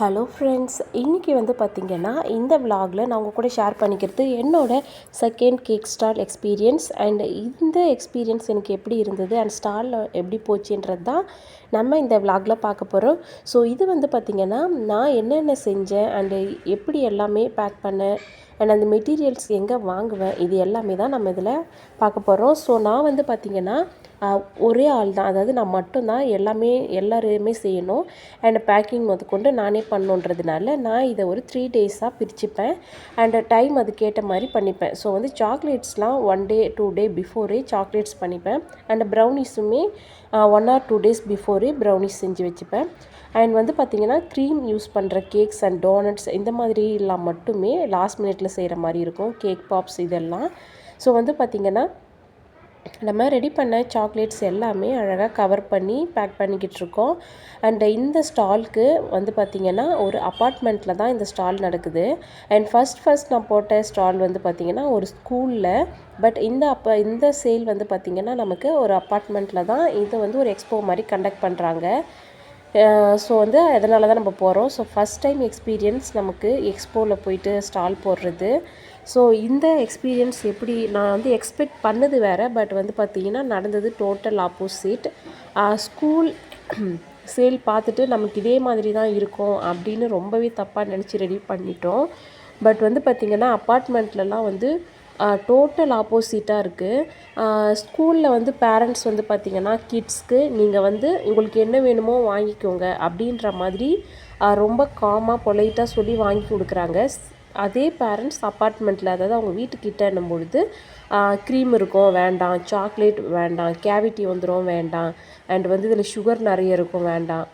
Hello friends இன்றைக்கி வந்து பார்த்திங்கன்னா இந்த விலாகில் நான் உங்கள் கூட ஷேர் பண்ணிக்கிறது என்னோடய second cake stall experience and இந்த எக்ஸ்பீரியன்ஸ் எனக்கு எப்படி இருந்தது அண்ட் ஸ்டாலில் எப்படி போச்சுன்றது தான் நம்ம இந்த விலாகில் பார்க்க போகிறோம் ஸோ இது வந்து பார்த்திங்கன்னா நான் என்னென்ன செஞ்சேன் அண்டு எப்படி எல்லாமே பேக் பண்ணேன் அண்ட் அந்த மெட்டீரியல்ஸ் எங்கே வாங்குவேன் இது எல்லாமே தான் நம்ம இதில் பார்க்க போகிறோம் ஸோ நான் வந்து பார்த்திங்கன்னா ஒரே ஆள் தான். அதாவது நான் மட்டும்தான் எல்லாமே எல்லாருமே செய்யணும். அண்ட் பேக்கிங் முதற்கொண்டு நானே பண்ணுன்றதுனால நான் இதை ஒரு த்ரீ டேஸாக பிரிச்சுப்பேன். அண்ட் டைம் அதுக்கேற்ற மாதிரி பண்ணிப்பேன். ஸோ வந்து சாக்லேட்ஸ்லாம் one day two day before chocolates பண்ணிப்பேன். And ப்ரௌனிஸுமே one or two days before brownies செஞ்சு வச்சுப்பேன். அண்ட் வந்து பார்த்திங்கன்னா க்ரீம் யூஸ் பண்ணுற கேக்ஸ் அண்ட் டோனட்ஸ் இந்த மாதிரிலாம் மட்டுமே லாஸ்ட் மினிட்ல செய்கிற மாதிரி இருக்கும். கேக் பாப்ஸ் இதெல்லாம். ஸோ வந்து பார்த்திங்கன்னா நம்ம ரெடி பண்ண சாக்லேட்ஸ் எல்லாமே அழகாக கவர் பண்ணி பேக் பண்ணிக்கிட்டு இருக்கோம். அண்ட் இந்த ஸ்டால்க்கு வந்து பார்த்திங்கன்னா ஒரு அப்பார்ட்மெண்ட்டில் தான் இந்த ஸ்டால் நடக்குது. அண்ட் ஃபஸ்ட் ஃபஸ்ட் நான் போட்ட ஸ்டால் வந்து பார்த்திங்கன்னா ஒரு ஸ்கூலில் பட் இந்த அப்போ இந்த சேல் வந்து பார்த்திங்கன்னா நமக்கு ஒரு அப்பார்ட்மெண்ட்டில் தான் இதை வந்து ஒரு எக்ஸ்போ மாதிரி கண்டக்ட் பண்ணுறாங்க ஸோ வந்து அதனால தான் நம்ம போகிறோம் ஸோ ஃபஸ்ட் டைம் எக்ஸ்பீரியன்ஸ் நமக்கு எக்ஸ்போவில் போயிட்டு ஸ்டால் போடுறது. ஸோ இந்த எக்ஸ்பீரியன்ஸ் எப்படி நான் வந்து எக்ஸ்பெக்ட் பண்ணது வேறு பட் வந்து பார்த்திங்கன்னா நடந்தது டோட்டல் ஆப்போசிட் ஸ்கூல் சேல் பார்த்துட்டு நமக்கு இதே மாதிரி தான் இருக்கும் அப்படின்னு ரொம்பவே தப்பாக நினச்சி ரெடி பண்ணிட்டோம். பட் வந்து பார்த்திங்கன்னா அப்பார்ட்மெண்ட்லலாம் வந்து டோட்டல் ஆப்போசிட்டாக இருக்குது ஸ்கூலில் வந்து பேரண்ட்ஸ் வந்து பார்த்திங்கன்னா கிட்ஸ்க்கு நீங்கள் வந்து உங்களுக்கு என்ன வேணுமோ வாங்கிக்கோங்க அப்படின்ற மாதிரி ரொம்ப காமாக பொலைட்டாக சொல்லி வாங்கி கொடுக்குறாங்க. அதே பேரண்ட்ஸ் அப்பார்ட்மெண்ட்டில் அதாவது அவங்க வீட்டுக்கிட்டன்னும் பொழுது க்ரீம் இருக்கும் வேண்டாம். சாக்லேட் வேண்டாம். கேவிட்டி வந்துடும் வேண்டாம். அண்ட் வந்து இதில் சுகர் நிறைய இருக்கும் வேண்டாம்.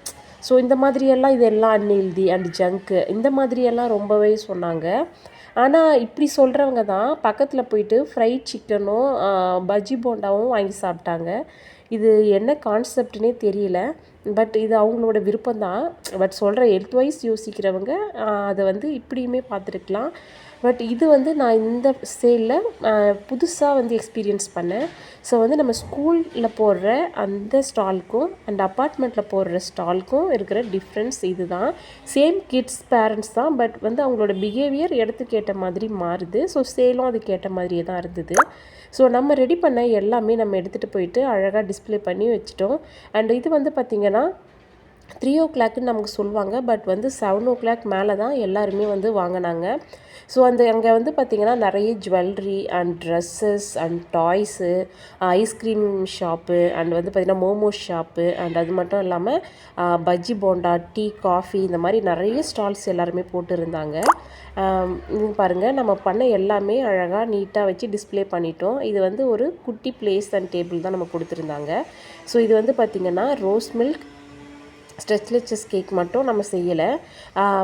ஸோ இந்த மாதிரியெல்லாம் இதெல்லாம் அன்ஹெல்தி அண்ட் ஜங்க்கு இந்த மாதிரியெல்லாம் ரொம்பவே சொன்னாங்க. ஆனால் இப்படி சொல்கிறவங்க தான் பக்கத்தில் போயிட்டு ஃப்ரைட் சிக்கனும் பஜ்ஜி போண்டாவும் வாங்கி சாப்பிட்டாங்க. இது என்ன கான்செப்ட்னே தெரியல. பட் இது அவங்களோட விருப்பம் தான் பட் சொல்கிற ஹெல்த் வைஸ் யோசிக்கிறவங்க அதை வந்து இப்படியுமே பார்த்துருக்கலாம். பட் இது வந்து நான் இந்த சேலில் புதுசாக வந்து எக்ஸ்பீரியன்ஸ் பண்ணேன். ஸோ வந்து நம்ம ஸ்கூலில் போடுற அந்த ஸ்டால்க்கும் அண்ட் அப்பார்ட்மெண்ட்டில் போடுற ஸ்டால்க்கும் இருக்கிற டிஃப்ரென்ஸ் இது தான் சேம் கிட்ஸ் பேரண்ட்ஸ் தான் பட் வந்து அவங்களோட பிஹேவியர் இடத்துக்கேற்ற மாதிரி மாறுது. ஸோ சேலும் அதுக்கேற்ற மாதிரியே தான் இருந்தது. ஸோ நம்ம ரெடி பண்ண எல்லாமே நம்ம எடுத்துகிட்டு போயிட்டு அழகாக டிஸ்பிளே பண்ணி வச்சிட்டோம். அண்ட் இது வந்து பார்த்திங்கன்னா இல்லைன்னா த்ரீ ஓ கிளாக்குன்னு நமக்கு சொல்லுவாங்க. பட் வந்து செவன் ஓ கிளாக் மேலே தான் எல்லாருமே வந்து வாங்கினாங்க. ஸோ அந்த அங்கே வந்து பார்த்திங்கன்னா நிறைய jewellery and dresses and toys ice cream shop and வந்து பார்த்திங்கன்னா மோமோஸ் ஷாப்பு அண்ட் அது மட்டும் இல்லாமல் பஜ்ஜி போண்டா டீ காஃபி இந்த மாதிரி நிறைய ஸ்டால்ஸ் எல்லாருமே போட்டுருந்தாங்க. Um, பாருங்கள் நம்ம பண்ண எல்லாமே அழகாக நீட்டாக வச்சு டிஸ்பிளே பண்ணிட்டோம். இது வந்து ஒரு குட்டி பிளேஸ் அண்ட் டேபிள் தான் நம்ம கொடுத்துருந்தாங்க. ஸோ இது வந்து பார்த்திங்கன்னா ரோஸ் மில்க் ஸ்ட்ரெச்லெச்சஸ் கேக் மட்டும் நம்ம செய்யலை.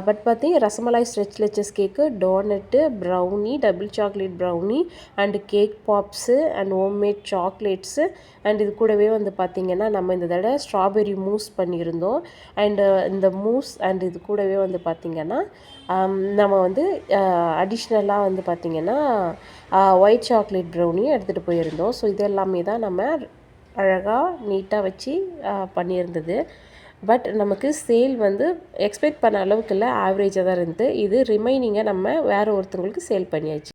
பட் பார்த்திங்க rasmalai tres leches cake donut brownie double chocolate brownie and cake pops and homemade chocolates and இது கூடவே வந்து பார்த்திங்கன்னா நம்ம இந்த தடவை ஸ்ட்ராபெரி மூஸ் பண்ணியிருந்தோம். அண்டு இந்த மூஸ் அண்ட் இது கூடவே வந்து பார்த்திங்கன்னா நம்ம வந்து அடிஷ்னலாக வந்து பார்த்திங்கன்னா ஒயிட் சாக்லேட் ப்ரௌனியும் எடுத்துகிட்டு போயிருந்தோம். ஸோ இது எல்லாமே தான் நம்ம அழகாக நீட்டாக வச்சு பண்ணியிருந்தது. பட் நமக்கு சேல் வந்து எக்ஸ்பெக்ட் பண்ண அளவுக்கு இல்லை ஆவரேஜாக தான் இருந்தது. இது ரிமைனிங்கை நம்ம வேறு ஒருத்தவங்களுக்கு சேல் பண்ணியாச்சு.